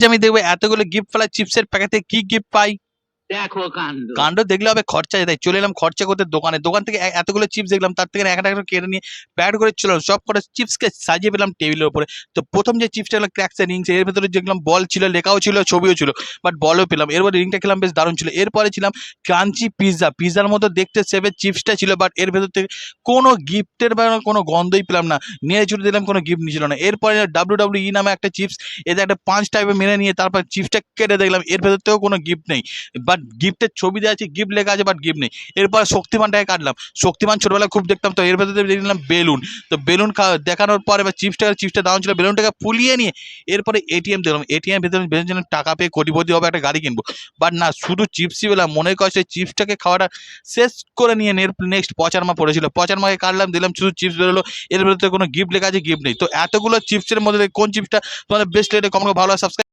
আমি দেখব এতগুলো গিফট ফেলা চিপসের প্যাকেটে কি গিফট পাই? দেখো কাণ্ড। কাণ্ড দেখলে হবে খরচা তাই চলে এলাম খরচা করতে দোকানে। দোকান থেকে এতগুলো চিপস দেখলাম, তার থেকে একটা একটা কেটে নিয়ে প্যাকেট করে চলো সব কটা চিপসকে সাজিয়ে পেলাম টেবিলের উপরে। তো প্রথম যে চিপসটা হলো ক্র্যাকসের রিংস এর ভেতরে দেখলাম বল ছিল, লেখাও ছিল, ছবিও ছিল বাট বলও পেলাম। এরপরে রিংটা খেলাম, বেশ দারুণ ছিল। এরপরে ছিলাম ক্রাঞ্চি পিৎজা পিৎজার মতো দেখতে সেভের চিপসটা ছিল বাট এর ভেতর থেকে কোনো গিফটের বা কোনো গন্ধই পেলাম না। নিয়ে ছুটে দিলাম, কোনো গিফট ছিল না। এরপরে ডাব্লিউ ডাব্লিউ ই নামে একটা চিপস এতে একটা পাঁচ টাইপের মেরে নিয়ে তারপর চিপসটা কেটে দেখলাম। এর ভেতর থেকেও কোনো গিফট নেই। বাট গিফটের ছবি দেওয়া আছে গিফট লেখা আছে বাট গিফট নেই। এরপর শক্তিমানটাকে কাটলাম। শক্তিমান ছোটবেলায় খুব দেখতাম তো, এর ভেতরে দেখলাম বেলুন। তো বেলুন দেখানোর পর এবার চিপসটা চিপসটা দাম ছিল। বেলুনটাকে ফুলিয়ে নিয়ে এরপরে এটিএম দিলাম। এটিএম ভেতরে ভেবেছিলাম টাকা পেয়ে কোটিপতি হবে, একটা গাড়ি কিনবো। বাট না, শুধু চিপসই পেলাম মনে করে সেই চিপসটাকে খাওয়াটা শেষ করে নিয়ে নেক্সট পচারমা পড়েছিল। পচারমাকে কাটলাম, দিলাম, শুধু চিপস বেরোলো। এর ভেতরে কোনো গিফট লেখা আছে গিফট নেই। তো এতগুলো চিপসের মধ্যে কোন চিপসটা তোমাদের বেস্ট লেটে কমন ভালো সাবস্ক্রাইব